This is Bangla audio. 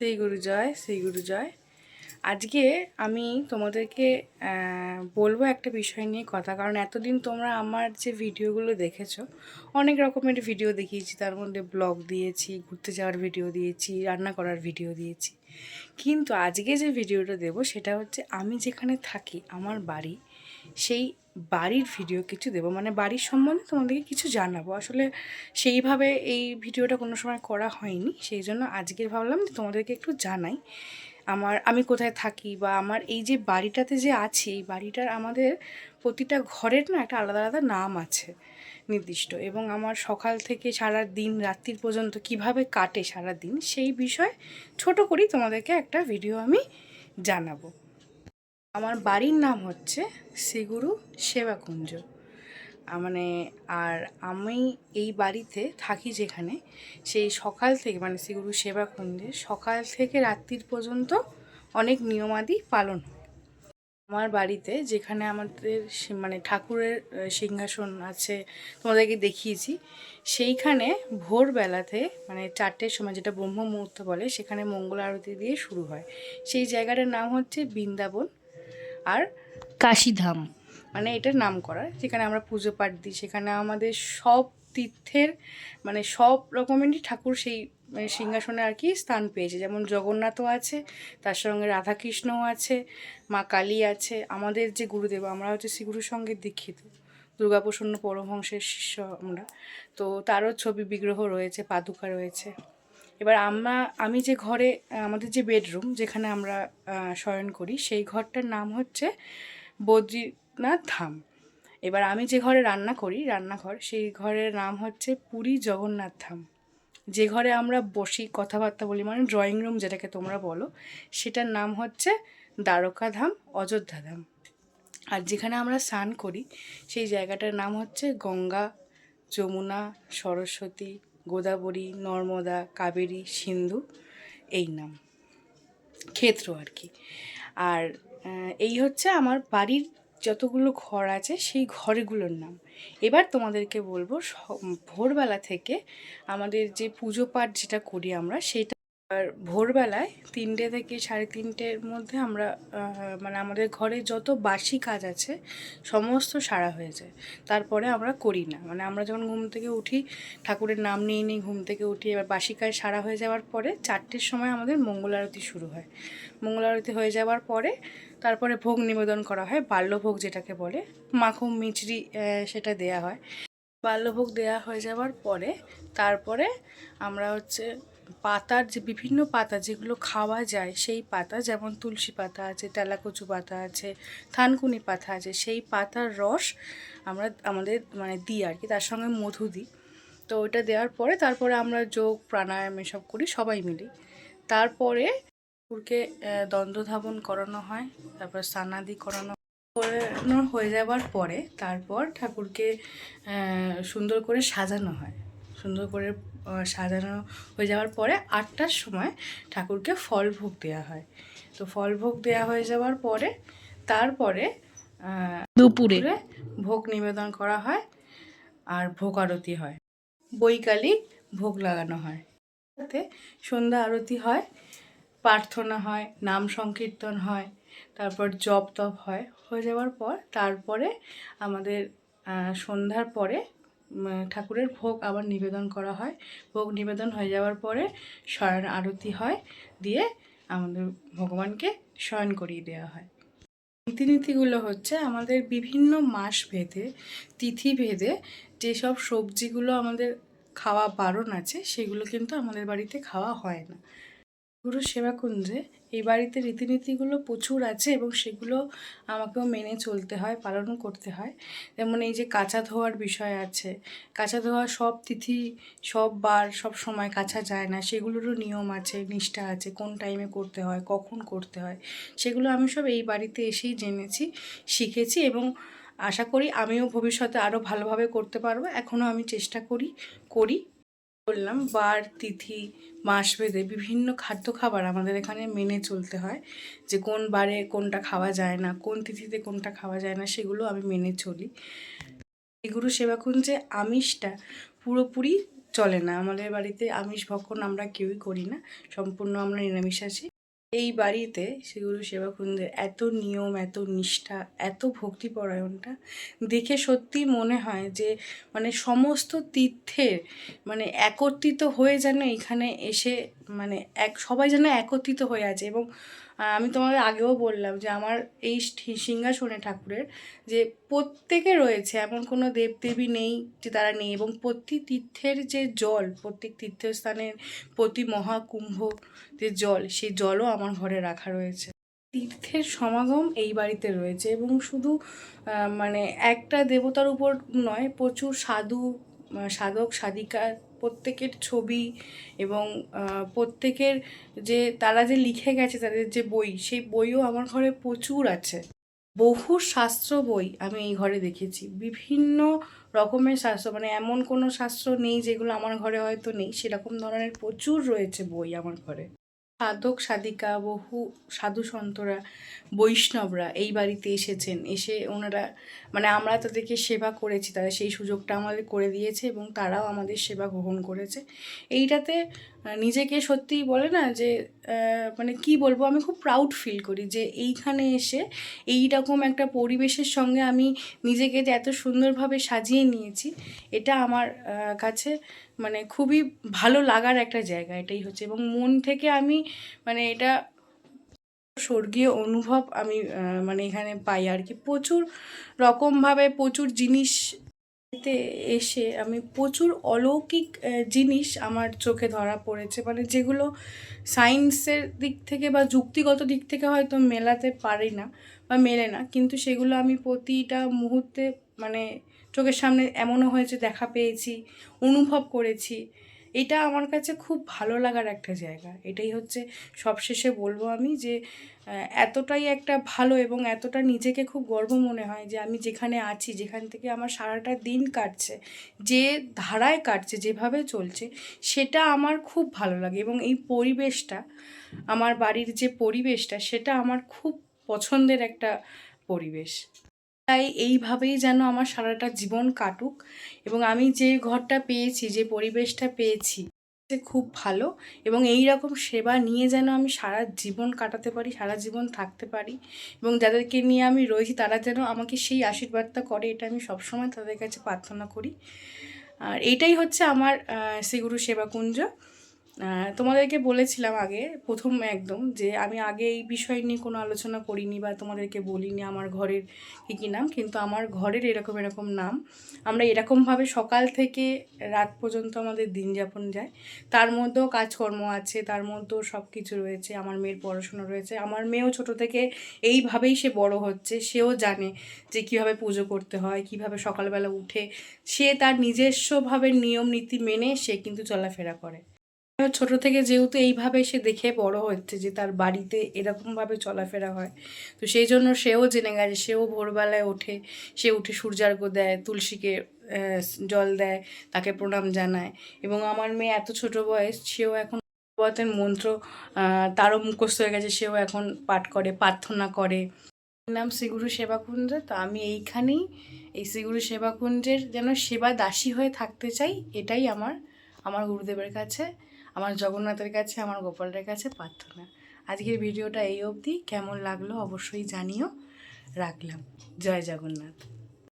সেই গুরু জয়, সেই গুরু জয়। আজকে আমি তোমাদেরকে বলব একটা বিষয় নিয়ে কথা। কারণ এতদিন তোমরা আমার যে ভিডিওগুলো দেখেছ, অনেক রকমের ভিডিও দেখিয়েছি। তার মধ্যে ব্লগ দিয়েছি, ঘুরতে যাওয়ার ভিডিও দিয়েছি, রান্না করার ভিডিও দিয়েছি। কিন্তু আজকে যে ভিডিওটা দেব, সেটা হচ্ছে আমি যেখানে থাকি, আমার বাড়ি সেই বাড়ির ভিডিও কিছু দেবো। মানে বাড়ির সম্বন্ধে তোমাদেরকে কিছু জানাব। আসলে সেইভাবে এই ভিডিওটা কোনো সময় করা হয়নি। সেই জন্য আজকের ভাবলাম যে তোমাদেরকে একটু জানাই। আমার, আমি কোথায় থাকি বা আমার এই যে বাড়িটাতে যে আছি, এই বাড়িটার আমাদের প্রতিটা ঘরের না একটা আলাদা আলাদা নাম আছে নির্দিষ্ট। এবং আমার সকাল থেকে সারা দিন, রাত্রির পর্যন্ত কীভাবে কাটে সারা দিন, সেই বিষয়ে ছোট করেই তোমাদেরকে একটা ভিডিও আমি জানাব। আমার বাড়ির নাম হচ্ছে শ্রীগুরু সেবাকুঞ্জ। মানে আর আমি এই বাড়িতে থাকি যেখানে, সেই সকাল থেকে মানে শ্রীগুরু সেবাকুঞ্জে, সকাল থেকে রাত্রির পর্যন্ত অনেক নিয়মাদি পালন হয়। আমার বাড়িতে যেখানে আমাদের মানে ঠাকুরের সিংহাসন আছে, তোমাদেরকে দেখিয়েছি, সেইখানে ভোরবেলাতে মানে চারটের সময় যেটা ব্রহ্ম মুহূর্ত বলে, সেখানে মঙ্গল আরতি দিয়ে শুরু হয়। সেই জায়গাটার নাম হচ্ছে বৃন্দাবন। আর কাশীধাম মানে এটার নাম করা যেখানে আমরা পুজো পাঠ দিই, সেখানে আমাদের সব তীর্থের মানে সব রকমেরই ঠাকুর সেই মানে সিংহাসনে আর কি স্থান পেয়েছে। যেমন জগন্নাথও আছে, তার সঙ্গে রাধাকৃষ্ণও আছে, মা কালী আছে, আমাদের যে গুরুদেব, আমরা হচ্ছে শ্রীগুরুর সঙ্গে দীক্ষিত। দুর্গাপ্রসন্ন পরমহংসের শিষ্য আমরা। তো তারও ছবি বিগ্রহ রয়েছে, পাদুকা রয়েছে। এবার আমরা, আমি যে ঘরে আমাদের যে বেডরুম যেখানে আমরা শয়ন করি, সেই ঘরটার নাম হচ্ছে বদ্রীনাথ ধাম। এবার আমি যে ঘরে রান্না করি, রান্নাঘর, সেই ঘরের নাম হচ্ছে পুরী জগন্নাথ ধাম। যে ঘরে আমরা বসি, কথাবার্তা বলি মানে ড্রয়িং রুম যেটাকে তোমরা বলো, সেটার নাম হচ্ছে দ্বারকা ধাম, অযোধ্যা ধাম। আর যেখানে আমরা স্নান করি, সেই জায়গাটার নাম হচ্ছে গঙ্গা, যমুনা, সরস্বতী গোদাবরী, নর্মদা, কাবেরী, সিন্ধু, এই নাম। ক্ষেত্র আর কি। আর এই হচ্ছে আমার বাড়ির যতগুলো ঘর আছে, সেই ঘরগুলোর নাম। এবার তোমাদেরকে বলব ভোরবেলা থেকে আমাদের যে পুজো পাঠ যেটা করি আমরা, সেটা আর ভোরবেলায় তিনটে থেকে সাড়ে তিনটের মধ্যে আমরা মানে আমাদের ঘরে যত বাসি কাজ আছে, সমস্ত সারা হয়ে যায়। তারপরে আমরা করি না। মানে আমরা যখন ঘুম থেকে উঠি, ঠাকুরের নাম নিয়ে নিই, ঘুম থেকে উঠি, এবার বাসি কাজ সারা হয়ে যাওয়ার পরে চারটের সময় আমাদের মঙ্গল আরতি শুরু হয়। মঙ্গল আরতি হয়ে যাওয়ার পরে তারপরে ভোগ নিবেদন করা হয়, বাল্যভোগ যেটাকে বলে। মাখুম মিচড়ি সেটা দেয়া হয়। বাল্যভোগ দেয়া হয়ে যাওয়ার পরে তারপরে আমরা হচ্ছে পাতার যে বিভিন্ন পাতা যেগুলো খাওয়া যায় সেই পাতা যেমন তুলসী পাতা আছে তেলাকচু পাতা আছে থানকুনি পাতা আছে সেই পাতার রস আমরা আমাদের মানে দিই আর কি তার সঙ্গে মধু দিই। তো ওটা দেওয়ার পরে তারপরে আমরা যোগ প্রাণায়াম এসব করি সবাই মিলে। তারপরে ঠাকুরকে আহ, দণ্ডধাবন করানো হয় তারপর স্নানাদি করানো করানো হয়ে যাবার পরে তারপর ঠাকুরকে সুন্দর করে সাজানো হয়। সুন্দর করে সাজানো হয়ে যাওয়ার পরে আটটার সময় ঠাকুরকে ফল ভোগ দেওয়া হয়। তো ফল ভোগ দেওয়া হয়ে যাওয়ার পরে তারপরে দুপুরে। ভোগ নিবেদন করা হয় আর ভোগ আরতি হয়। বৈকালিক ভোগ লাগানো হয়। তাতে সন্ধ্যা আরতি হয় প্রার্থনা হয় নাম সংকীর্তন হয় তারপর জপ তপ হয়। হয়ে যাওয়ার পর তারপরে আমাদের সন্ধ্যার পরে ঠাকুরের ভোগ আবার নিবেদন করা হয়। ভোগ নিবেদন হয়ে যাওয়ার পরে শয়ন আরতি হয় দিয়ে আমাদের ভগবানকে শয়ন করিয়ে দেওয়া হয়। রীতিনীতিগুলো হচ্ছে আমাদের বিভিন্ন মাস ভেদে তিথি ভেদে যেসব সবজিগুলো আমাদের খাওয়া বারণ আছে সেগুলো কিন্তু আমাদের বাড়িতে খাওয়া হয় না। গুরু সেবাকুঞ্জে এই বাড়িতে রীতিনীতিগুলো প্রচুর আছে এবং সেগুলো আমাকেও মেনে চলতে হয় পালনও করতে হয়। যেমন এই যে কাঁচা ধোয়ার বিষয় আছে। কাঁচা ধোয়া সব তিথি, সব বার, সব সময় কাছা যায় না। সেগুলোরও নিয়ম আছে, নিষ্ঠা আছে, কোন টাইমে করতে হয়, কখন করতে হয়। সেগুলো আমি সব এই বাড়িতে এসেই জেনেছি, শিখেছি এবং আশা করি আমিও ভবিষ্যতে আরও ভালোভাবে করতে পারব। এখনও আমি চেষ্টা করি করি। বললাম বার, তিথি মাস ভেদে বিভিন্ন খাদ্য খাবার আমাদের এখানে মেনে চলতে হয় যে কোন বারে কোনটা খাওয়া যায় না, কোন তিথিতে কোনটা খাওয়া যায় না, সেগুলো আমি মেনে চলি। গুরু সেবাকুঞ্জে আমিষটা পুরোপুরি চলে না। আমাদের বাড়িতে আমিষ ভক্ষণ আমরা কেউই করি না। সম্পূর্ণ আমরা নিরামিষাশী। এই বাড়িতে শ্রীগুরু সেবাকুঞ্জের এত নিয়ম, এত নিষ্ঠা, এত ভক্তিপরায়ণটা দেখে সত্যি মনে হয় যে মানে সমস্ত তীর্থের মানে একত্রিত হয়ে যেন এখানে এসে মানে এক, সবাই যেন একত্রিত হয়ে আছে এবং আমি তোমাদের আগেও বললাম যে আমার এই সিংহাসনে ঠাকুরের যে প্রত্যেকে রয়েছে, এমন কোনো দেবদেবী নেই যে তারা নেই এবং প্রতি তীর্থের যে জল, প্রত্যেক তীর্থস্থানের প্রতি মহাকুম্ভ যে জল, সেই জলও আমার ঘরে রাখা রয়েছে। তীর্থের সমাগম এই বাড়িতে রয়েছে এবং শুধু মানে একটা দেবতার উপর নয়, প্রচুর সাধু সাধক, সাধিকার, প্রত্যেকের ছবি এবং প্রত্যেকের যে, তারা যে লিখে গেছে, তাদের যে বই, সেই বইও আমার ঘরে প্রচুর আছে। বহু শাস্ত্র বই আমি এই ঘরে দেখেছি। বিভিন্ন রকমের শাস্ত্র মানে এমন কোনো শাস্ত্র নেই যেগুলো আমার ঘরে হয়তো নেই। সেরকম ধরনের প্রচুর রয়েছে বই আমার ঘরে। সাধক, সাধিকা, বহু সাধু সন্তরা, বৈষ্ণবরা এই বাড়িতে এসেছেন। এসে ওনারা মানে আমরা তাদেরকে সেবা করেছি, তারা সেই সুযোগটা আমাদের করে দিয়েছে এবং তারাও আমাদের সেবা গ্রহণ করেছে। এইটাতে নিজেকে সত্যিই বলে না যে মানে কি বলব, আমি খুব প্রাউড ফিল করি যে এইখানে এসে এই রকম একটা পরিবেশের সঙ্গে আমি নিজেকে যে এত সুন্দরভাবে সাজিয়ে নিয়েছি, এটা আমার কাছে মানে খুবই ভালো লাগার একটা জায়গা এটাই হচ্ছে। এবং মন থেকে আমি মানে এটা স্বর্গীয় অনুভব আমি মানে এখানে পাই আর কি। প্রচুর রকমভাবে প্রচুর জিনিস তে এসে আমি প্রচুর অলৌকিক জিনিস আমার চোখে ধরা পড়েছে। মানে যেগুলো সায়েন্সের দিক থেকে বা যুক্তিগত দিক থেকে হয়তো মেলাতে পারি না বা মেলে না, কিন্তু সেগুলো আমি প্রতিটা মুহূর্তে মানে চোখের সামনে এমনও হয়েছে, দেখা পেয়েছি, অনুভব করেছি। এটা আমার কাছে খুব ভালো লাগার একটা জায়গা। এটাই হচ্ছে সবশেষে বলব আমি যে এতটাই একটা ভালো এবং এতটা নিজেকে খুব গর্ব মনে হয় যে আমি যেখানে আছি, যেখান থেকে আমার সারাটা দিন কাটছে, যে ধারায় কাটছে, যেভাবে চলছে, সেটা আমার খুব ভালো লাগে এবং এই পরিবেশটা, আমার বাড়ির যে পরিবেশটা, সেটা আমার খুব পছন্দের একটা পরিবেশ। তাই এইভাবেই যেন আমার সারাটা জীবন কাটুক এবং আমি যে ঘরটা পেয়েছি, যে পরিবেশটা পেয়েছি খুব ভালো এবং এই রকম সেবা নিয়ে যেন আমি সারা জীবন কাটাতে পারি, সারা জীবন থাকতে পারি এবং যাদেরকে নিয়ে আমি রয়েছি, তারা যেন আমাকে সেই আশীর্বাদটা করে, এটা আমি সবসময় তাদের কাছে প্রার্থনা করি। আর এটাই হচ্ছে আমার শ্রীগুরু সেবাকুঞ্জ। তোমাদেরকে বলেছিলাম আগে, প্রথম একদম, যে আমি আগে এই বিষয় নিয়ে কোনো আলোচনা করিনি বা তোমাদেরকে বলিনি আমার ঘরের কী কী নাম, কিন্তু আমার ঘরের এরকম এরকম নাম। আমরা এরকমভাবে সকাল থেকে রাত পর্যন্ত আমাদের দিন যাপন যায়। তার মধ্যেও কাজকর্ম আছে, তার মধ্যেও সব কিছু রয়েছে, আমার মেয়ের পড়াশোনা রয়েছে। আমার মেয়েও ছোট থেকে এইভাবেই সে বড় হচ্ছে, সেও জানে যে কীভাবে পুজো করতে হয়, কীভাবে সকালবেলা উঠে। সে তার নিজস্বভাবে নিয়ম নীতি মেনে সে কিন্তু চলাফেরা করে। ছোট থেকে যেহেতু এইভাবে সে দেখে বড় হচ্ছে যে তার বাড়িতে এরকমভাবে চলাফেরা হয়, তো সেই জন্য সেও জেনে গেছে, সেও ভোরবেলায় ওঠে, সে উঠে সূর্যার্ঘ্য দেয়, তুলসীকে জল দেয়, তাকে প্রণাম জানায় এবং আমার মেয়ে এত ছোট বয়স, সেও এখন মন্ত্র তারও মুখস্থ হয়ে গেছে, সেও এখন পাঠ করে, প্রার্থনা করে। নাম শ্রীগুরু সেবাকুঞ্জ তো আমি এইখানেই এই শ্রীগুরু সেবাকুঞ্জের যেন সেবা দাসী হয়ে থাকতে চাই, এটাই আমার আমার গুরুদেবের কাছে। আমার জগন্নাথের কাছে আমার গোপালের কাছে প্রার্থনা। আজকের ভিডিওটা এই অবধি। কেমন লাগল অবশ্যই জানিও। রাখলাম। জয় জগন্নাথ।